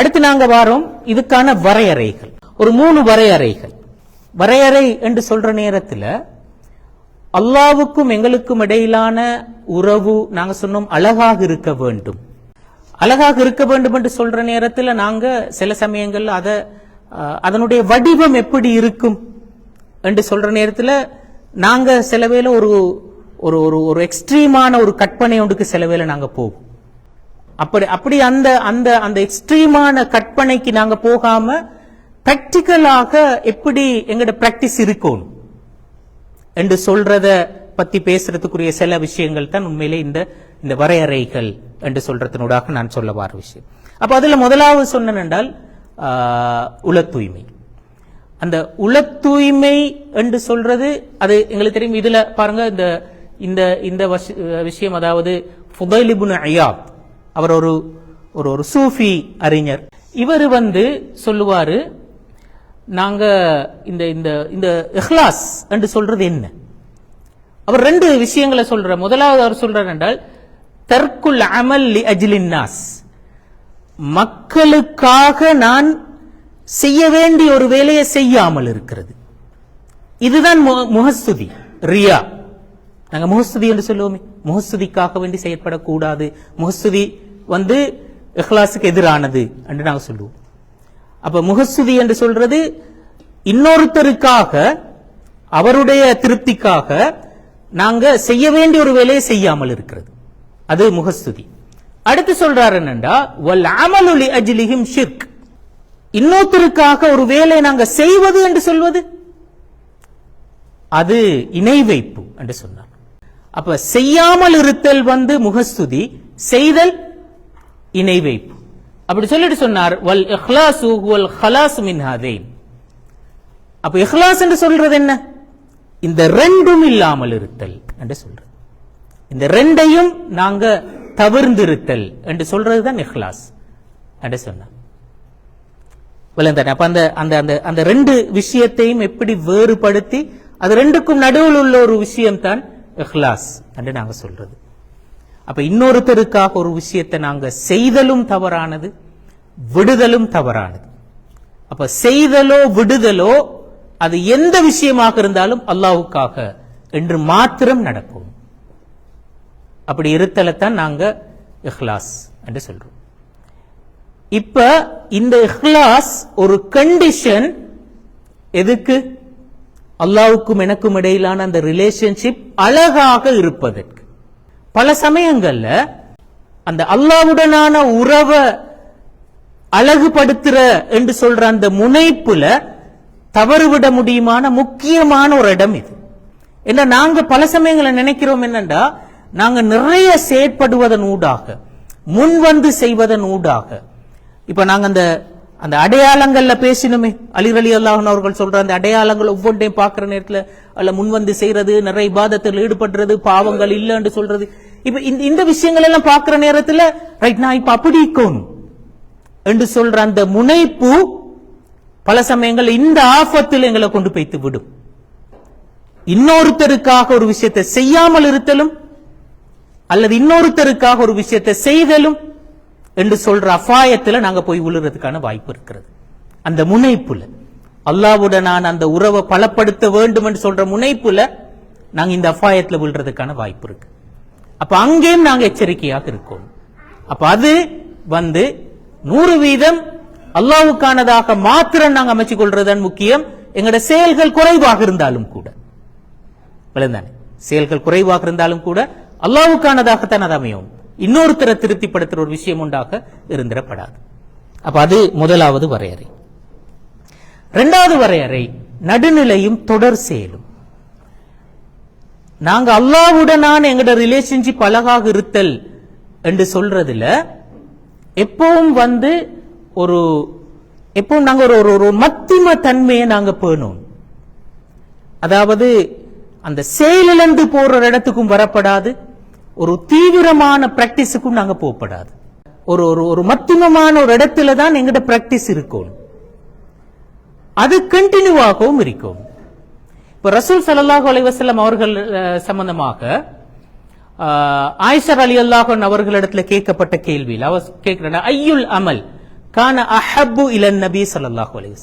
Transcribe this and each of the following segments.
அடுத்து நாங்க வாரோம் இதுக்கான வரையறைகள். ஒரு மூணு வரையறைகள். வரையறை என்று சொல்ற நேரத்தில் அல்லாவுக்கும் எங்களுக்கும் இடையிலான உறவு நாங்க சொன்னோம் அழகாக இருக்க வேண்டும். அழகாக இருக்க வேண்டும் என்று சொல்ற நேரத்தில் நாங்க சில சமயங்கள் அதை அதனுடைய வடிவம் எப்படி இருக்கும் என்று சொல்ற நேரத்தில் நாங்க சில வேலை ஒரு ஒரு ஒரு ஒரு எக்ஸ்ட்ரீமான ஒரு கற்பனை ஒன்றுக்கு சில வேலை நாங்க போவோம். அப்படி அப்படி அந்த அந்த அந்த எக்ஸ்ட்ரீமான கற்பனைக்கு நாங்க போகாம பிராக்டிக்கலாக எப்படி எங்கட பிராக்டிஸ் இருக்கணும்? என்று சொல்றத பத்தி பேசுறதுக்குரிய சில விஷயங்கள் தான் உண்மையிலே இந்த இந்த வரையறைகள் என்று சொல்றதனூடாக நான் சொல்ல வார விஷயம். அப்ப அதுல முதலாவது சொன்னேன் உல தூய்மை அந்த உல தூய்மை என்று சொல்றது அது எங்களுக்கு தெரியும் இதுல பாருங்க இந்த இந்த இந்த விஷயம் அதாவது ஃபுதைல் இப்னு அவர் ஒரு ஒரு ஒரு சூஃபி அறிஞர். இவர் வந்து சொல்லுவாரு நாங்க இந்த இந்த இந்த இஹ்லாஸ் என்று சொல்றது என்ன? அவர் ரெண்டு விஷயங்களை சொல்ற முதலாவது அவர் சொல்றார் என்றால் தற்குல் அமல் லி அஜ்லின் நாஸ். மக்களுக்காக நான் செய்ய வேண்டிய ஒரு வேலையை செய்யாமல் இருக்கிறது. இதுதான் முகஸ்துதி ரியா. நாங்க முகஸ்துதி என்று சொல்லுவோமே. முகஸ்துதிக்காக வேண்டி செயற்படக்கூடாது. முகஸ்துதி வந்து இஹ்லாஸுக்கு எதிரானது என்று நாங்க சொல்லுவோம். அப்ப முகஸ்துதி என்று சொல்றது இன்னொருத்தருக்காக அவருடைய திருப்திக்காக நாங்க செய்ய வேண்டிய ஒரு வேலையை செய்யாமல் இருக்கிறது. அது முகஸ்துதி. அடுத்து சொல்றாரு என்னண்டா வல் அமலு லி ஷிர்க். இன்னொருத்தருக்காக ஒரு வேலையை நாங்க செய்வது என்று சொல்வது? அது இணை வைப்பு என்று சொன்னார். அப்ப செய்யாமல் இருத்தல் வந்து முகஸ்துதி செய்தல் இணை வைப்பு. அப்படி சொல்லிட்டு சொன்னார் வல் இஹ்லாசு வல் ஹலாஸ் அப்ப இஹ்லாஸ் என்று சொல்றது என்ன? இந்த ரெண்டும் இல்லாமல் இருத்தல் என்று சொல்றது. இந்த ரெண்டையும் நாங்க தவிர்ந்திருத்தல் என்று சொல்றதுதான் இஹ்லாஸ் என்று சொன்னார். விளந்தானே அப்ப அந்த அந்த அந்த அந்த ரெண்டு விஷயத்தையும் எப்படி வேறுபடுத்தி அது ரெண்டுக்கும் நடுவில் உள்ள ஒரு விஷயம் தான் இஹ்லாஸ் என்று நாங்க சொல்றது. அப்ப இன்னொருத்தருக்காக ஒரு விஷயத்தை நாங்கள் செய்தலும் தவறானது விடுதலும் தவறானது. அப்ப செய்தலோ விடுதலோ அது எந்த விஷயமாக இருந்தாலும் அல்லாவுக்காக என்று மாத்திரம் நடக்கும் அப்படி இருத்தலைத்தான் நாங்க இஹ்லாஸ் என்று சொல்றோம். இப்ப இந்த இஹ்லாஸ் ஒரு கண்டிஷன் எதுக்கு? அல்லாவுக்கும் எனக்கும் இடையிலான அந்த ரிலேஷன்ஷிப் அழகாக இருப்பதற்கு. பல சமயங்கள்ல அந்த அல்லாவுடனான உறவை அழகுபடுத்துற என்று சொல்ற அந்த முனைப்புல தவறுவிட முடியுமான முக்கியமான ஒரு இடம் இது. என்ன நாங்க பல சமயங்களை நினைக்கிறோம் என்னண்டா நாங்க நிறைய செயற்படுவதன் ஊடாக முன் வந்து செய்வதன் ஊடாக இப்ப நாங்க அந்த அந்த அடையாளங்கள்ல பேசினோமே. அலி அலி அல்லாஹன் அவர்கள் சொல்ற அந்த அடையாளங்கள் ஒவ்வொன்றையும் பார்க்கிற நேரத்துல அல்ல முன் வந்து செய்யறது நிறைய இபாதத்தில் ஈடுபடுறது பாவங்கள் இல்லைன்னு சொல்றது. இப்ப இந்த இந்த விஷயங்கள் எல்லாம் பார்க்கிற நேரத்துல ரைட் நான் இப்ப அப்படி இருக்கணும் என்று சொல்ற அந்த முனைப்பு பல சமயங்கள் இந்த ஆபத்தில் எங்களை கொண்டு போய்த்து விடும். இன்னொருத்தருக்காக ஒரு விஷயத்தை செய்யாமல் இருத்தலும் அல்லது இன்னொருத்தருக்காக ஒரு விஷயத்தை செய்தலும் என்று சொல்ற அபாயத்துல நாங்க போய் விழுறதுக்கான வாய்ப்பு இருக்கிறது. அந்த முனைப்புல. நான் அந்த உறவை பலப்படுத்த வேண்டும் என்று சொல்ற முனைப்புல நாங்க இந்த அபாயத்துல விழுறதுக்கான வாய்ப்பு இருக்கு. அப்ப அங்கேயும் நாங்க எச்சரிக்கையாக இருக்கோம். அப்ப அது வந்து நூறு வீதம் அல்லாவுக்கானதாக மாத்திரம் நாங்க அமைச்சு கொள்றதன் முக்கியம். எங்களோட செயல்கள் குறைவாக இருந்தாலும் கூட. விழுந்தானே செயல்கள் குறைவாக இருந்தாலும் கூட அல்லாவுக்கானதாகத்தான் அது அமையும். இன்னொருத்தரை திருப்திப்படுத்துற ஒரு விஷயம் உண்டாக இருந்திடப்படாது. அப்ப அது முதலாவது வரையறை. இரண்டாவது வரையறை நடுநிலையும் தொடர் செயலும். நாங்க அல்லாவுடனான எங்கட ரிலேஷன்ஷிப் அழகாக இருத்தல் என்று சொல்றதுல எப்பவும் வந்து ஒரு எப்பவும் நாங்க ஒரு ஒரு- ஒரு மத்திம தன்மையை நாங்க பேணும் அதாவது அந்த செயலிழந்து போற இடத்துக்கும் வரப்படாது. ஒரு தீவிரமான பிராக்டிஸுக்கும் நாங்க போகப்படாது. ஒரு ஒரு ஒரு மத்தியமமான ஒரு இடத்துல தான் எங்கிட்ட பிராக்டிஸ் இருக்கும். அது கண்டினியூவாகவும் இருக்கும். இப்ப ரசூல் சல்லாஹ் அலைஹி அவர்கள் சம்பந்தமாக ஆஹ், ஆயிஷர் அலி அல்லாஹன் அவர்களிடத்துல கேட்கப்பட்ட கேள்வியில் அவர் கேட்கிறாங்க ஐயுல் அமல் கான அஹப்பு இலன் நபி ஸல்லல்லாஹு அலைஹி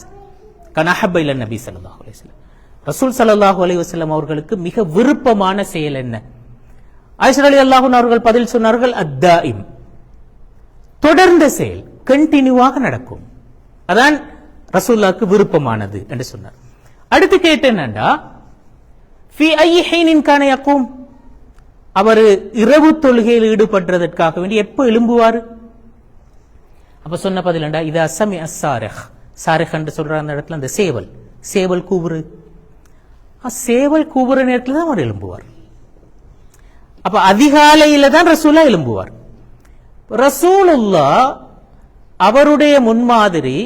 கான அஹப் இலன் நபி ஸல்லல்லாஹு அலைஹி ரசூல் ஸல்லல்லாஹு அலைஹி அவர்களுக்கு மிக விருப்பமான செயல் என்ன? ஆயிஷா அலி அல்லாஹூன் அவர்கள் பதில் சொன்னார்கள் அத்தாயிம். தொடர்ந்த செயல் கண்டினியூவாக நடக்கும். அதான் ரசூல்லாக்கு விருப்பமானது என்று சொன்னார். அடுத்து கேட்ட என்னண்டா? அவர் இரவு தொழுகையில் ஈடுபடுறதற்காக வேண்டி எப்ப எழும்புவார்? அப்ப சொன்ன பதிலண்டா இது அசமி அசாரஹ் சாரஹ் என்று சொல்ற அந்த இடத்துல அந்த சேவல். சேவல் கூவுரு. சேவல் கூவுற நேரத்துல தான் அவர் எழும்புவார். அப்ப அதிகாலையில தான் ரசூலா எழும்புவார். ரசூலுல்லா அவருடைய முன்மாதிரி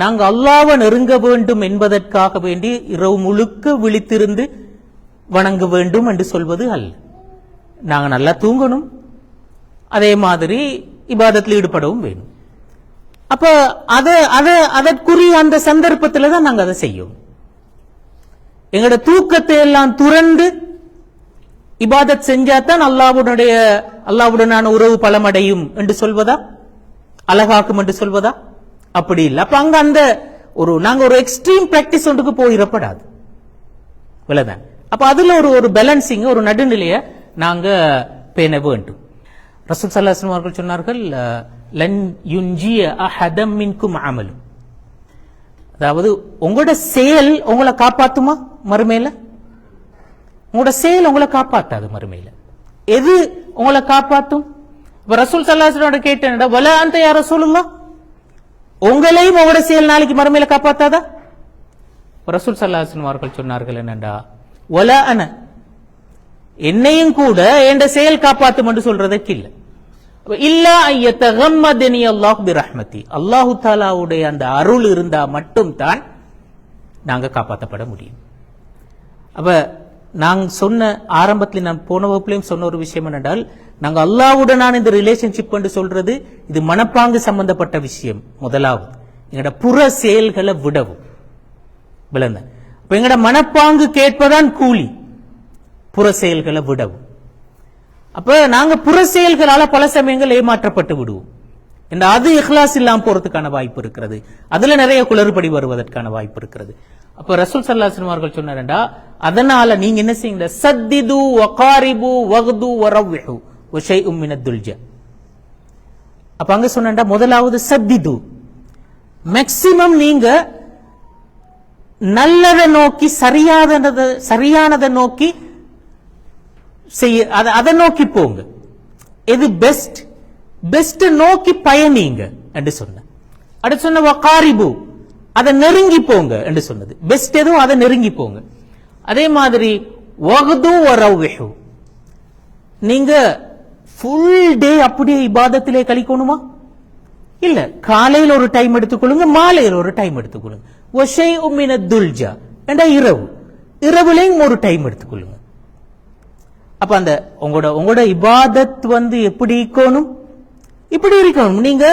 நாங்க அல்லாவை நெருங்க வேண்டும் என்பதற்காக வேண்டி இரவு முழுக்க விழித்திருந்து வணங்க வேண்டும் என்று சொல்வது அல்ல. நாங்கள் நல்லா தூங்கணும். அதே மாதிரி இபாதத்தில் ஈடுபடவும் வேணும். அப்ப அதை அதை அதற்குரிய அந்த சந்தர்ப்பத்தில் தான் நாங்கள் அதை செய்யும் எங்களோட தூக்கத்தை எல்லாம் துறந்து இபாதத் செஞ்சாதான் அல்லாவுடைய அல்லாவுடனான உறவு பலமடையும் என்று சொல்வதா? அழகாக்கும் என்று சொல்வதா? அப்படி இல்லை. அப்ப அங்க அந்த ஒரு நாங்க ஒரு எக்ஸ்ட்ரீம் பிராக்டிஸ் ஒன்றுக்கு போயிடப்படாது. விலதான் அப்ப அதுல ஒரு ஒரு பேலன்சிங் ஒரு நடுநிலையை நாங்க பேண வேண்டும். ரசூல் சல்லாஸ்லம் அவர்கள் சொன்னார்கள் லன் யுஞ்சிய அஹதம் மின்கும் அமலும். அதாவது உங்களோட செயல் உங்களை காப்பாத்துமா? மறுமையில? உங்களோட செயல் உங்களை காப்பாற்றாது மறுமையில். எது உங்களை காப்பாற்றும் இப்போ ரசூல் சல்லாஹோட கேட்டேன்டா வல அந்த யார் ரசூலுல்லா உங்களையும் உங்களோட செயல் நாளைக்கு மறுமையில காப்பாத்தாதா? ரசூல் சல்லாஹன் அவர்கள் சொன்னார்கள் என்னண்டா ஒல அன என்னையும் கூட என்ற செயல் காப்பாத்தும் என்று சொல்றதற்கு இல்லை. இல்ல ஐயத்தகம்மதனி அல்லாஹ் பி ரஹ்மதி அல்லாஹு தாலாவுடைய அந்த அருள் இருந்தா மட்டும் தான் நாங்க காப்பாற்றப்பட முடியும். அப்ப நான் சொன்ன ஆரம்பத்தில் நான் போன வகுப்புலையும் சொன்ன ஒரு விஷயம் என்னென்றால் நாங்கள் அல்லாவுடனான இந்த ரிலேஷன்ஷிப் என்று சொல்றது இது மனப்பாங்கு சம்பந்தப்பட்ட விஷயம். முதலாவது எங்களோட புற செயல்களை விடவும். விளந்த இப்ப எங்களோட மனப்பாங்கு கேட்பதான் கூலி. புற செயல்களை விடவும். அப்ப நாங்க புற செயல்களால பல சமயங்கள் ஏமாற்றப்பட்டு விடுவோம். இந்த அது இஹ்லாஸ் இல்லாமல் போறதுக்கான வாய்ப்பு இருக்கிறது. அதுல நிறைய குளறுபடி வருவதற்கான வாய்ப்பு இருக்கிறது. அப்ப ரசூல் சல்லாஹ் அவர்கள் சொன்னாரண்டா அதனால நீங்க என்ன செய்யுங்க? சத்திது வகாரிபு வகுது வரவ்ஹு ஒஷை உம்மின துல்ஜ. அப்ப அங்க சொன்னா முதலாவது சத்திது. மேக்சிமம் நீங்க நல்லதை நோக்கி சரியானதை சரியானதை நோக்கி செய்ய அதை நோக்கி போங்க. எது பெஸ்ட் பெஸ்ட் நோக்கி பயணிங்க என்று சொன்ன. அடுத்து சொன்ன வகாரிபு. அதை நெருங்கி போங்க என்று சொன்னது. பெஸ்ட் எதுவும் அதை நெருங்கி போங்க. அதே மாதிரி ஒகதும் வரவுஹு நீங்க ஃபுல் டே அப்படியே இபாதத்திலே கழிக்கணுமா? இல்ல காலையில் ஒரு டைம் எடுத்துக்கொள்ளுங்க மாலையில் ஒரு டைம் எடுத்துக்கொள்ளுங்க. ஒஷை உம்மின துல்ஜா. என்ற இரவு? இரவுலையும் ஒரு டைம் எடுத்துக்கொள்ளுங்க. அப்ப அந்த உங்களோட உங்களோட இபாதத் வந்து எப்படி இருக்கணும் இப்படி இருக்கணும். நீங்க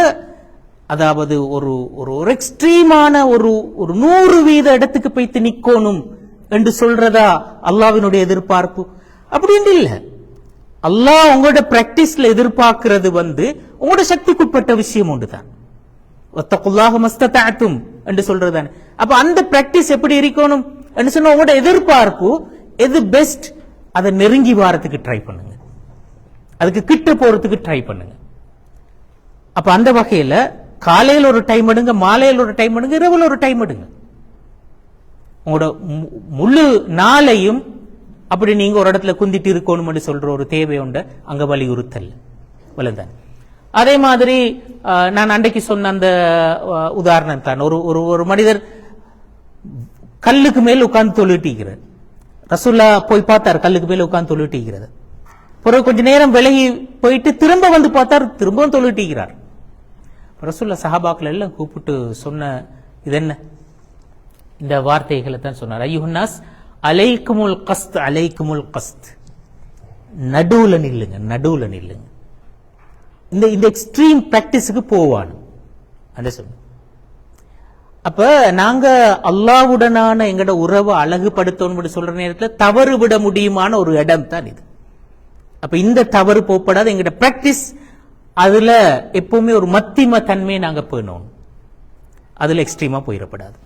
அதாவது ஒரு ஒரு ஒரு எக்ஸ்ட்ரீமான ஒரு ஒரு நூறு வீத இடத்துக்கு போய்த்து நிக்கணும் என்று சொல்றதா அல்லாவினுடைய எதிர்பார்ப்பு? அப்படின்னு இல்ல. அல்லாஹ் உங்களோட பிராக்டிஸ்ல எதிர்பார்க்கிறது வந்து உங்களோட சக்திக்குட்பட்ட விஷயம் ஒன்றுதான். ஒத்தக்குள்ளாக மஸ்தத்தாத்தும் என்று சொல்றதுதானே. அப்ப அந்த பிராக்டிஸ் எப்படி இருக்கணும் என்று சொன்னா உங்களோட எதிர்பார்ப்பு எது பெஸ்ட் அதை நெருங்கி வாரத்துக்கு ட்ரை பண்ணுங்க. அதுக்கு கிட்ட போறதுக்கு ட்ரை பண்ணுங்க. அப்ப அந்த வகையில காலையில் ஒரு டைம் எடுங்க மாலையில் ஒரு டைம் எடுங்க இரவில் ஒரு டைம் எடுங்க. உங்களோட மு- முழு நாளையும் அப்படி நீங்க ஒரு இடத்துல குந்திட்டு இருக்கணும்னு சொல்ற ஒரு தேவை உண்டு. அங்க வலியுறுத்தல். வலுதான் அதே மாதிரி நான் அன்றைக்கு சொன்ன அந்த உதாரணம் தான். ஒரு ஒரு ஒரு மனிதர் கல்லுக்கு மேல் உட்கார்ந்து தொழுட்டிக்கிறார் ரசுல்லா போய் பார்த்தார் கல்லுக்கு மேல் உட்கார்ந்து தொழுட்டிக்கிறது பிறகு கொஞ்ச நேரம் விலகி போயிட்டு திரும்ப வந்து பார்த்தார் திரும்பவும் தொழுட்டிக்கிறார் ரசூல்லா சஹாபாக்கள் எல்லாம் கூப்பிட்டு சொன்ன இது என்ன? இந்த வார்த்தைகளை தான் சொன்னார். ஐயுன்னாஸ் அலைக்குமுல் கஸ்த் அலைக்குமுல் கஸ்த். நடுவுல நில்லுங்க நடுவுல நில்லுங்க. இந்த இந்த எக்ஸ்ட்ரீம் பிராக்டிஸுக்கு போவானு அந்த சொல்லு அப்ப நாங்க அல்லாவுடனான எங்களோட உறவை அழகுபடுத்தணும் சொல்ற நேரத்தில் தவறு விட முடியுமான ஒரு இடம் தான் இது. அப்ப இந்த தவறு போப்படாத எங்கட பிராக்டிஸ் அதுல எப்பவுமே ஒரு மத்திம தன்மையை நாங்க பேணும் அதுல எக்ஸ்ட்ரீமா போயிடப்படாது.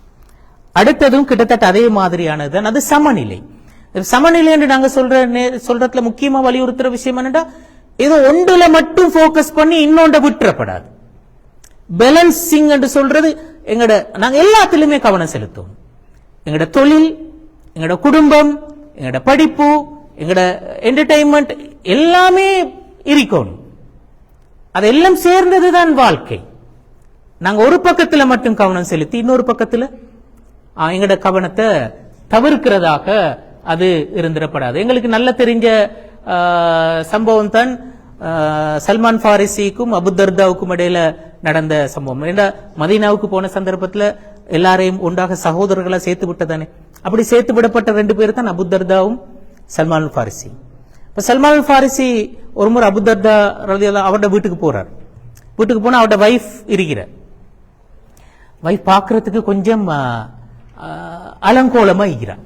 அடுத்ததும் கிட்டத்தட்ட அதே மாதிரியானது தான். அது சமநிலை. சமநிலை என்று நாங்க சொல்ற சொல்றதுல முக்கியமா வலியுறுத்துற விஷயம் என்னன்னா ஏதோ ஒன்றுல மட்டும் ஃபோக்கஸ் பண்ணி இன்னொன்றை விட்டுறப்படாது. பேலன்சிங் என்று சொல்றது எங்கட நாங்க எல்லாத்திலுமே கவனம் செலுத்துவோம். எங்கட தொழில் எங்கட குடும்பம் எங்கட படிப்பு எங்கட என்டர்டைன்மெண்ட் எல்லாமே இருக்கணும். அதெல்லாம் சேர்ந்ததுதான் வாழ்க்கை. நாங்க ஒரு பக்கத்துல மட்டும் கவனம் செலுத்தி இன்னொரு பக்கத்துல எங்களோட கவனத்தை தவிர்க்கிறதாக அது இருந்திடப்படாது. எங்களுக்கு நல்ல தெரிஞ்ச சம்பவம் தான் சல்மான் ஃபாரிசிக்கும் அபுதர்தாவுக்கும் இடையில நடந்த சம்பவம். ஏன்னா மதீனாவுக்கு போன சந்தர்ப்பத்தில் எல்லாரையும் ஒன்றாக சகோதரர்களாக சேர்த்து விட்டதானே? அப்படி சேர்த்து விடப்பட்ட ரெண்டு பேர் தான் அபுதர்தாவும் சல்மான் ஃபாரிசி இப்ப சல்மான் ஃபாரிசி ஒரு முறை அபுதர்தா ரலியல்லாஹு அவரோட வீட்டுக்கு போறார். வீட்டுக்கு போனா அவரோட வைஃப் இருக்கிறார். வைஃப் பார்க்கறதுக்கு கொஞ்சம் அலங்கோலமாக அலங்கோலமா இருக்கிறார்.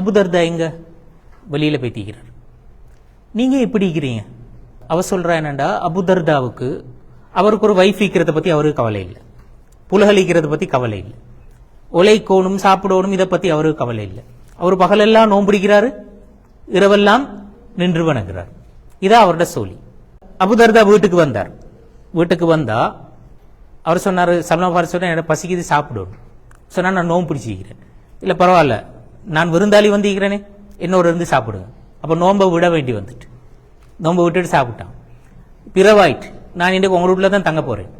அபுதர்தா எங்க? வெளியில போய் தீக்கிறார். நீங்க எப்படி இருக்கிறீங்க. அவர் சொல்றா என்னண்டா? அபுதர்தாவுக்கு அவருக்கு ஒரு வைஃப் இருக்கிறத பத்தி அவருக்கு கவலை இல்லை. புலகலிக்கிறத பத்தி கவலை இல்லை. உழைக்கணும் சாப்பிடணும் இதை பத்தி அவருக்கு கவலை இல்லை. அவர் பகலெல்லாம் நோம்பிடிக்கிறாரு இரவெல்லாம் நின்று வணங்குறார். இதான் அவரோட சோழி. அபுதர்தா வீட்டுக்கு வந்தார். வீட்டுக்கு வந்தா அவர் சொன்னார் சல்மா பாரி சொன்னா எனக்கு பசிக்குது சாப்பிடணும் சொன்னா நான் நோம்பு பிடிச்சிக்கிறேன் இல்லை பரவாயில்ல. நான் விருந்தாளி வந்திருக்கிறேனே என்னோட இருந்து சாப்பிடுங்க. அப்போ நோன்பை விட வேண்டி வந்துட்டு. நோன்பை விட்டுட்டு சாப்பிட்டான். பிறவாயிட்டு நான் இன்றைக்கு உங்கள் வீட்டில் தான் தங்க போறேன்.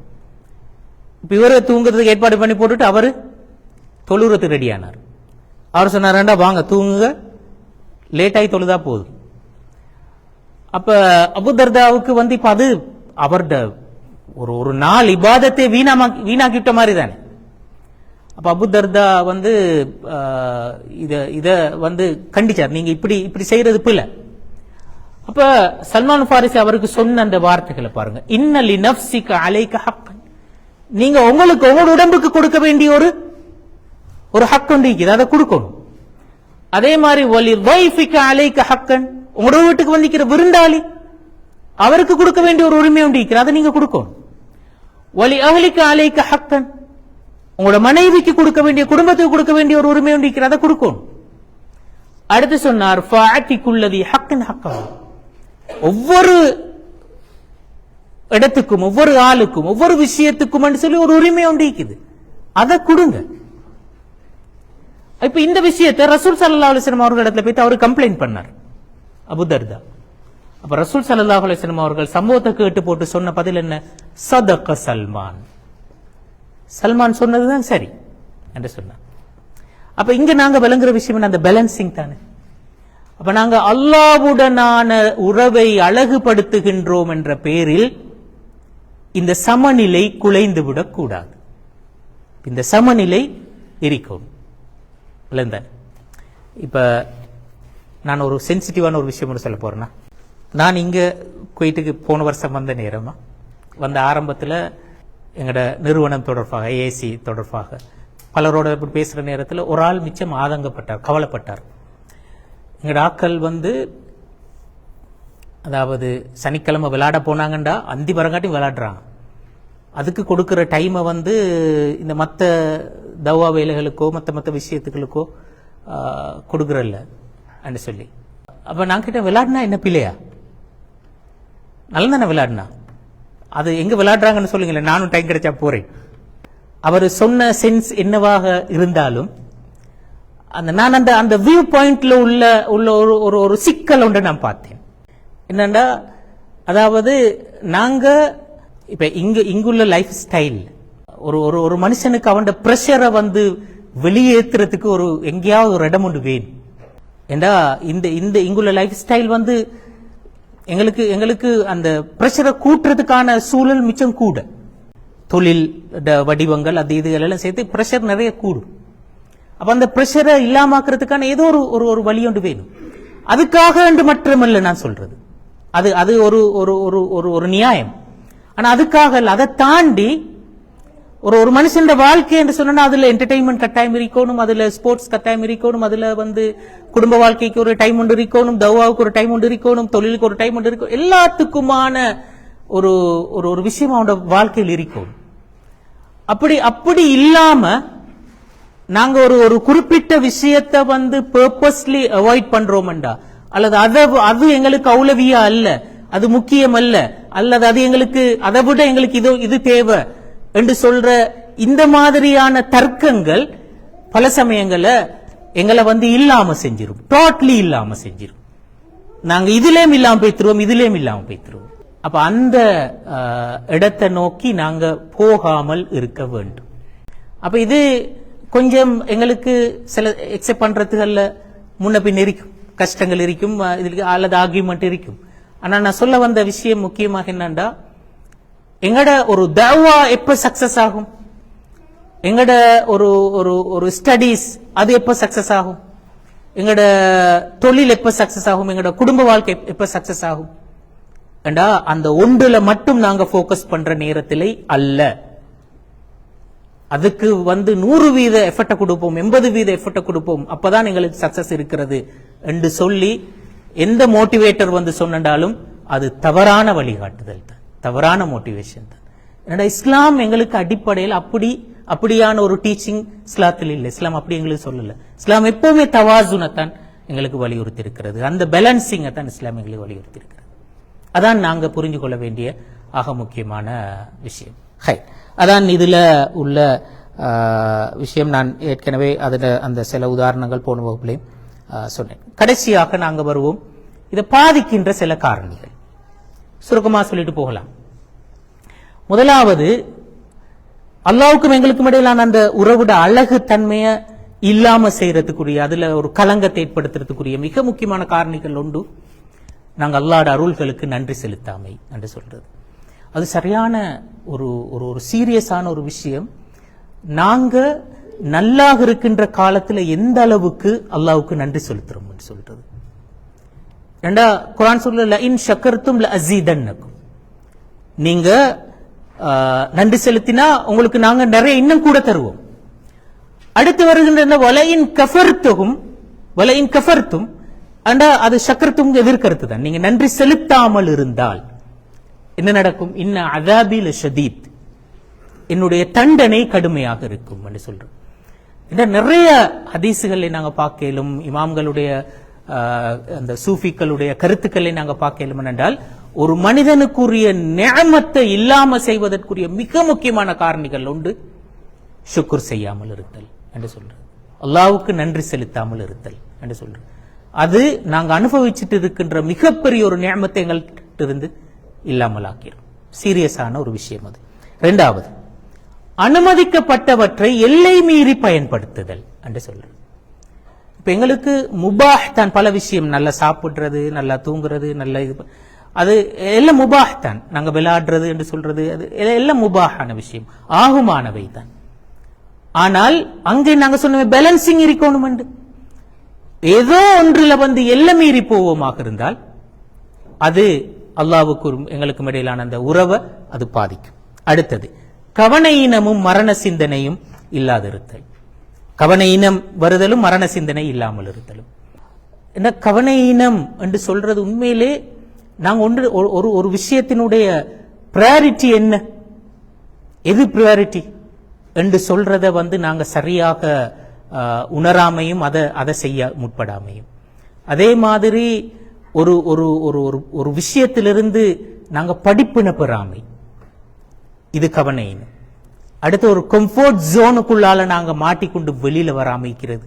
இப்ப இவரை தூங்குறதுக்கு ஏற்பாடு பண்ணி போட்டுட்டு அவர் தொழுறதுக்கு ரெடி ஆனார் அவர் சொன்னாராண்டா வாங்க தூங்குங்க. லேட்டாகி தொழுதா போதும். அப்ப அபுதர்தாவுக்கு வந்து இப்ப அது அவர்ட ஒரு ஒரு நாள் இபாதத்தை வீணாமா வீணாக்கிட்ட மாதிரி தானே அப்ப அபுதர்தா வந்து இதை இத இத வந்து கண்டிச்சார். நீங்க இப்படி இப்படி செய்யறது பிள்ளை அப்ப சல்மான் ஃபாரிசி அவருக்கு சொன்ன அந்த வார்த்தைகளை பாருங்க. இன்னலி நப்சிக்க அலைக்க ஹக்கன். நீங்க உங்களுக்கு உங்களோட உடம்புக்கு கொடுக்க வேண்டிய ஒரு ஒரு ஹக் ஒன்று இருக்குது அதை கொடுக்கணும். அதே மாதிரி ஒலி வைஃபிக்க அலைக்க ஹக்கன். உங்களோட வீட்டுக்கு வந்திருக்கிற விருந்தாளி அவருக்கு கொடுக்க வேண்டிய ஒரு உரிமை உண்டு. இருக்குது அதை நீங்க கொடுக்கணும். ஒலி அகலிக்க அலைக்கு ஹக்கன். உங்களோட மனைவிக்கு கொடுக்க வேண்டிய குடும்பத்துக்கு கொடுக்க வேண்டிய ஒரு உரிமை உண்டு. இருக்குது அதை கொடுக்கணும். அடுத்து சொன்னார் ஃபாக்கிக்குள்ளதி ஹக்கன் ஹக்கம். ஒவ்வொரு இடத்துக்கும் ஒவ்வொரு ஆளுக்கும் ஒவ்வொரு விஷயத்துக்கும் சொல்லி ஒரு உரிமை உண்டு இருக்குது அதை கொடுங்க. இப்ப இந்த விஷயத்தை ரசூல் சல்லா அலிஸ்லாம் அவர்கள் இடத்துல போயிட்டு அவர் கம்ப்ளைண்ட் பண்ணார். அபுதர்தா. அப்ப ரசூல் சல்லா அலிஸ்லாம் அவர்கள் சம்பவத்தை கேட்டு போட்டு சொன்ன பதில் என்ன? சதக்க சல்மான். சல்மான் சொன்னதுதான் சரி என்று சொன்னார் அப்ப இங்க நாங்க விளங்குற விஷயம் அந்த பேலன்சிங் தானே. அப்ப நாங்க அல்லாவுடனான உறவை அழகுபடுத்துகின்றோம் என்ற பெயரில் இந்த சமநிலை குலைந்து விடக்கூடாது. இந்த சமநிலை இருக்கும் விளந்தன் இப்ப நான் ஒரு சென்சிட்டிவான ஒரு விஷயம் ஒன்று சொல்ல போறேன்னா நான் இங்க குவைட்டுக்கு போன வருஷம் வந்த நேரமா வந்த ஆரம்பத்தில் எங்களோட நிறுவனம் தொடர்பாக ஏசி தொடர்பாக பலரோட இப்படி பேசுகிற நேரத்தில் ஒரு ஆள் மிச்சம் ஆதங்கப்பட்டார் கவலைப்பட்டார். எங்களோட ஆட்கள் வந்து அதாவது சனிக்கிழமை விளையாட போனாங்கண்டா அந்தி வரங்காட்டி விளையாடுறாங்க. அதுக்கு கொடுக்குற டைமை வந்து இந்த மற்ற தவா வேலைகளுக்கோ மற்ற மற்ற விஷயத்துகளுக்கோ கொடுக்குறல்ல. அப்படின்னு சொல்லி. அப்ப நான் கிட்ட விளையாடினா என்ன பிள்ளையா? நல்லா தானே விளையாடினா? அது எங்க விளையாடுறாங்கன்னு சொல்லுங்களேன். நானும் டைம் கிடைச்சா போறேன். அவர் சொன்ன சென்ஸ் என்னவாக இருந்தாலும் அந்த நான் அந்த அந்த வியூ பாயிண்ட்ல உள்ள உள்ள ஒரு ஒரு ஒரு சிக்கல் ஒன்றை நான் பார்த்தேன். என்னண்டா அதாவது நாங்க இப்ப இங்க இங்குள்ள லைஃப் ஸ்டைல் ஒரு ஒரு ஒரு மனுஷனுக்கு அவன் ப்ரெஷரை வந்து வெளியேற்றுறதுக்கு ஒரு எங்கேயாவது ஒரு இடம் ஒன்று வேணும். ஏண்டா இந்த இந்த இங்குள்ள லைஃப் ஸ்டைல் வந்து எங்களுக்கு எங்களுக்கு அந்த ப்ரெஷரை கூட்டுறதுக்கான சூழல் மிச்சம் கூட. தொழில் ட- வடிவங்கள் அது இதுகளெல்லாம் சேர்த்து ப்ரெஷர் நிறைய கூடும். அப்ப அந்த ப்ரெஷரை இல்லாமாக்குறதுக்கான ஏதோ ஒரு ஒரு ஒரு வழி ஒன்று வேணும். அதுக்காக என்று மட்டுமல்ல நான் சொல்றது. அது அது ஒரு ஒரு ஒரு ஒரு ஒரு நியாயம். ஆனால் அதுக்காக அதை தாண்டி ஒரு ஒரு மனுஷன் வாழ்க்கை என்று சொன்னா அதுல என்டர்டைன்மெண்ட் கட்டாயம் இருக்கணும் அதுல ஸ்போர்ட்ஸ் கட்டாயம் இருக்கணும் அதுல வந்து குடும்ப வாழ்க்கைக்கு ஒரு டைம் ஒன்று இருக்கணும் தவாவுக்கு ஒரு டைம் ஒன்று இருக்கணும் தொழிலுக்கு ஒரு டைம் ஒன்று இருக்கும் எல்லாத்துக்குமான ஒரு ஒரு ஒரு விஷயம் அவனோட வாழ்க்கையில் இருக்கும். அப்படி அப்படி இல்லாம நாங்க ஒரு ஒரு குறிப்பிட்ட விஷயத்தை வந்து பர்பஸ்லி அவாய்ட் பண்றோம்டா அல்லது அதை அது எங்களுக்கு அவ்வளவியா அல்ல அது முக்கியம் அல்ல அல்லது அது எங்களுக்கு அதை விட எங்களுக்கு இது இது தேவை என்று சொல்ற இந்த மாதிரியான தர்க்கங்கள் பல சமயங்கள எங்களை வந்து இல்லாம செஞ்சிரும். டோட்லி இல்லாம செஞ்சிரும். நாங்க இதுலயும் இல்லாம போய்த்துருவோம் இதுலயும் இல்லாம போய்த்துருவோம் அப்ப அந்த இடத்தை நோக்கி நாங்க போகாமல் இருக்க வேண்டும். அப்ப இது கொஞ்சம் எங்களுக்கு சில எக்ஸெப்ட் பண்றதுகள்ல முன்ன பின் இருக்கும். கஷ்டங்கள் இருக்கும் இதுக்கு அல்லது ஆர்கியூமெண்ட் இருக்கும். ஆனா நான் சொல்ல வந்த விஷயம் முக்கியமாக என்னன்னா எங்கட ஒரு தவா எப்ப சக்சஸ் ஆகும்? எங்கட ஒரு ஒரு ஒரு ஸ்டடீஸ் அது எப்ப சக்சஸ் ஆகும்? எங்கட தொழில் எப்ப சக்சஸ் ஆகும்? எங்கட குடும்ப வாழ்க்கை எப்ப சக்சஸ் ஆகும்? ஏண்டா அந்த ஒன்றுல மட்டும் நாங்க ஃபோக்கஸ் பண்ற நேரத்திலே அல்ல. அதுக்கு வந்து நூறு வீத எஃபர்ட்டை கொடுப்போம் எண்பது வீத எஃபர்ட்டை கொடுப்போம். அப்பதான் எங்களுக்கு சக்சஸ் இருக்கிறது என்று சொல்லி எந்த மோட்டிவேட்டர் வந்து சொன்னாலும் அது தவறான வழிகாட்டுதல் தான். தவறான மோட்டிவேஷன் தான். என்னடா இஸ்லாம் எங்களுக்கு அடிப்படையில் அப்படி அப்படியான ஒரு டீச்சிங் இஸ்லாத்தில் இல்லை. இஸ்லாம் அப்படி எங்களுக்கு சொல்லல. இஸ்லாம் எப்பவுமே தவாசுனத்தான் எங்களுக்கு வலியுறுத்தி இருக்கிறது அந்த பேலன்சிங்கை தான் இஸ்லாம் எங்களுக்கு வலியுறுத்தி இருக்கிறது அதான் நாங்க புரிஞ்சு கொள்ள வேண்டிய ஆக முக்கியமான விஷயம். ஹை. அதான் இதுல உள்ள விஷயம் நான் ஏற்கனவே அதில் அந்த சில உதாரணங்கள் போன வகுப்புலையும் சொன்னேன். கடைசியாக நாங்க வருவோம். இதை பாதிக்கின்ற சில காரணிகள். சுருக்கமா சொல்லிட்டு போகலாம். முதலாவது அல்லாவுக்கும் எங்களுக்கும் இடையிலான அந்த உறவுட அழகு தன்மையை இல்லாம செய்யறதுக்குரிய அதுல ஒரு கலங்கத்தை ஏற்படுத்துறதுக்குரிய மிக முக்கியமான காரணிகள் உண்டு. நாங்கள் அல்லாட அருள்களுக்கு நன்றி செலுத்தாமை என்று சொல்றது. அது சரியான ஒரு ஒரு ஒரு சீரியஸான ஒரு விஷயம். நாங்க நல்லாக இருக்கின்ற காலத்துல எந்த அளவுக்கு அல்லாவுக்கு நன்றி செலுத்துறோம் என்று சொல்றது. ரெண்டா குரான் சொல்ல இன் ஷக்கர்த்தும் ல அசீதன்னக்கும் நீங்க நன்றி செலுத்தினா உங்களுக்கு நாங்க நிறைய இன்னும் கூட தருவோம். அடுத்து வருகின்ற இந்த வலையின் கஃபர்த்துகும் வலையின் கஃபர்த்தும் அண்டா அது சக்கரத்தும் எதிர்கருத்து தான். நீங்க நன்றி செலுத்தாமல் இருந்தால் என்ன நடக்கும்? இன்ன அதாபில் ஷதீத். என்னுடைய தண்டனை கடுமையாக இருக்கும் என்று சொல்றோம். இந்த நிறைய ஹதீசுகளை நாங்க பார்க்கலும் இமாம்களுடைய அந்த சூஃபிக்களுடைய கருத்துக்களை நாங்கள் பார்க்க என்றால் ஒரு மனிதனுக்குரிய நேமத்தை இல்லாம செய்வதற்குரிய மிக முக்கியமான காரணிகள் உண்டு. சுக்குர் செய்யாமல் இருத்தல் என்று சொல்றது அல்லாவுக்கு நன்றி செலுத்தாமல் இருத்தல் என்று சொல்றது அது நாங்கள் அனுபவிச்சுட்டு இருக்கின்ற மிகப்பெரிய ஒரு நேமத்தை எங்கள்கிட்ட இருந்து இல்லாமல் ஆக்கிறோம் சீரியஸான ஒரு விஷயம் அது. ரெண்டாவது அனுமதிக்கப்பட்டவற்றை எல்லை மீறி பயன்படுத்துதல் என்று சொல்றது இப்போ எங்களுக்கு முபாஹ் தான் பல விஷயம். நல்லா சாப்பிட்றது நல்லா தூங்குறது நல்ல இது அது எல்லாம் முபாஹ் தான். நாங்கள் விளையாடுறது என்று சொல்றது அது எல்லாம் முபாஹான விஷயம். ஆகுமானவை தான். ஆனால் அங்கே நாங்கள் சொன்ன பேலன்சிங் இருக்கணும் ஏதோ ஒன்றில் வந்து எல்லாம் மீறி போவோமாக இருந்தால் அது அல்லாவுக்கும் எங்களுக்கும் இடையிலான அந்த உறவை அது பாதிக்கும். அடுத்தது கவன இனமும் மரண சிந்தனையும் இல்லாதிருத்தல். கவன இனம் வருதலும் மரண சிந்தனை இல்லாமல் இருத்தலும். என்ன கவன இனம் என்று சொல்றது உண்மையிலே நாங்கள் ஒன்று ஒரு- ஒரு ஒரு விஷயத்தினுடைய ப்ரையாரிட்டி என்ன? எது ப்ரையாரிட்டி என்று சொல்றத வந்து நாங்கள் சரியாக உணராமையும் அதை அதை செய்ய முற்படாமையும். அதே மாதிரி ஒரு ஒரு ஒரு ஒரு ஒரு விஷயத்திலிருந்து நாங்கள் படிப்பின பெறாமை. இது கவனையினம். அடுத்து ஒரு கம்ஃபர்ட் ஜோனுக்குள்ளால நாங்க மாட்டிக்கொண்டு வெளியில வராமைக்கிறது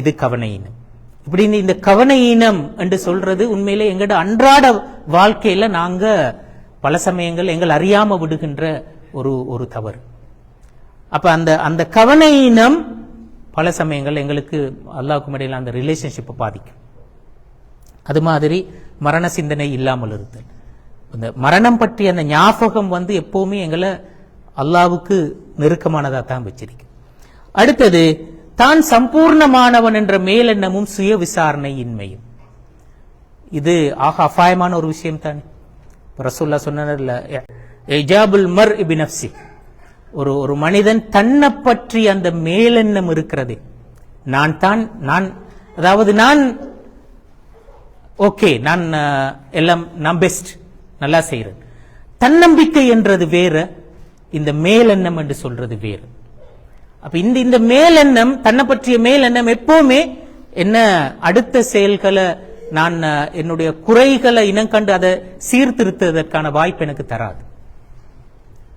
இது கவனையினம் இப்படின்னு இந்த கவனையினம் என்று சொல்றது உண்மையிலே எங்கட அன்றாட வாழ்க்கையில நாங்க பல சமயங்கள் எங்கள் அறியாம விடுகின்ற ஒரு ஒரு தவறு. அப்ப அந்த அந்த கவனையினம் பல சமயங்கள் எங்களுக்கு அல்லாவுக்கும் இடையில அந்த ரிலேஷன்ஷிப்பை பாதிக்கும். அது மாதிரி மரண சிந்தனை இல்லாமல் இருத்தல். இந்த மரணம் பற்றிய அந்த ஞாபகம் வந்து எப்பவுமே எங்களை அல்லாவுக்கு நெருக்கமானதா தான் வச்சிருக்கு. அடுத்தது தான் சம்பூர்ணமானவன் என்ற மேலெண்ணமும் சுய விசாரணை இன்மையும் இது ஆக அபாயமான ஒரு விஷயம் தானே. ரசூல்லா சொன்னார்ல எஜாபுல் மர் இபி ஒரு ஒரு மனிதன் தன்னை பற்றி அந்த மேலெண்ணம் இருக்கிறது. நான் தான் நான் அதாவது நான் ஓகே நான் எல்லாம் நான் பெஸ்ட் நல்லா செய்கிறேன் தன்னம்பிக்கை என்றது வேற இந்த மேலெண்ணம் என்று சொல்றது வேறு. அப்ப இந்த இந்த மேலெண்ணம் தன்னை பற்றிய மேலெண்ணம் எப்பவுமே என்ன அடுத்த செயல்களை நான் என்னுடைய குறைகளை இனம் கண்டு அதை சீர்திருத்துவதற்கான வாய்ப்பு எனக்கு தராது.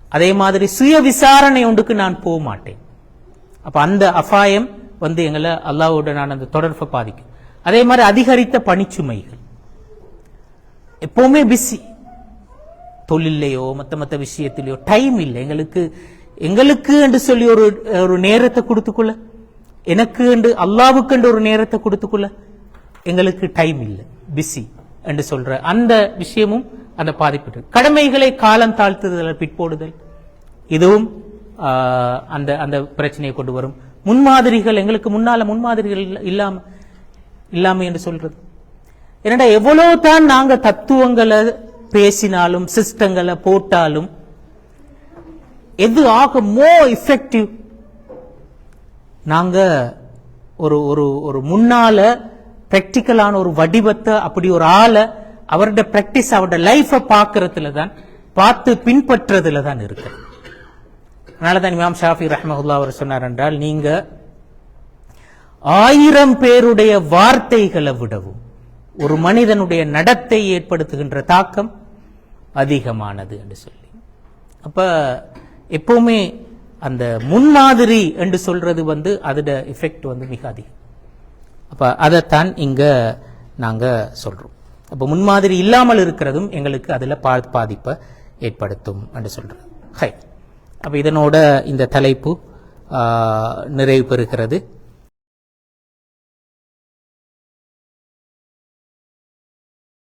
அதே மாதிரி சுய விசாரணை ஒன்றுக்கு நான் போக மாட்டேன். அப்ப அந்த அபாயம் வந்து எங்களை அல்லாவோட நான் அந்த தொடர்பை பாதிக்கும். அதே மாதிரி அதிகரித்த பணிச்சுமைகள். எப்பவுமே பிஸி தொழிலையோ மற்ற மற்ற விஷயத்திலையோ டைம் இல்லை. எங்களுக்கு எங்களுக்கு என்று சொல்லி ஒரு ஒரு நேரத்தை கொடுத்துக்கொள்ள. எனக்கு என்று அல்லாவுக்கு என்று ஒரு நேரத்தை கொடுத்துக்கொள்ள. எங்களுக்கு டைம் இல்லை. பிஸி என்று சொல்ற அந்த விஷயமும் அந்த பாதிப்பு கடமைகளை காலம் தாழ்த்துதல் பிற்போடுதல். இதுவும் அந்த அந்த பிரச்சனையை கொண்டு வரும். முன்மாதிரிகள் எங்களுக்கு முன்னால முன்மாதிரிகள் இல்லாம இல்லாம என்று சொல்றது. என்னடா எவ்வளவு தான் நாங்க தத்துவங்களை பேசினாலும் சிஸ்டங்களை போட்டாலும் எது ஆக மோ எஃபெக்டிவ் நாங்க ஒரு ஒரு ஒரு முன்னால பிராக்டிக்கலான ஒரு வடிவத்தை அப்படி ஒரு ஆளை அவரோட பிராக்டிஸ் அவரோட லைஃபை பார்க்கறதுல தான் பார்த்து பின்பற்றதுல தான் இருக்கு அதனால தான் இமாம் ஷாஃபி ரஹ்மஹுல்லா அவர் சொன்னார் என்றால் நீங்க ஆயிரம் பேருடைய வார்த்தைகளை விடவும் ஒரு மனிதனுடைய நடத்தை ஏற்படுத்துகின்ற தாக்கம் அதிகமானது என்று சொல்லி. அப்ப எப்பவுமே அந்த முன்மாதிரி என்று சொல்றது வந்து அதோட எஃபெக்ட் வந்து மிக அதிகம். அப்ப அதைத்தான் இங்க நாங்க சொல்றோம். அப்ப முன்மாதிரி இல்லாமல் இருக்கிறதும் எங்களுக்கு அதுல பா- பாதிப்பை ஏற்படுத்தும் என்று சொல்றோம் ஹை. அப்ப இதனோட இந்த தலைப்பு நிறைவு பெறுகிறது.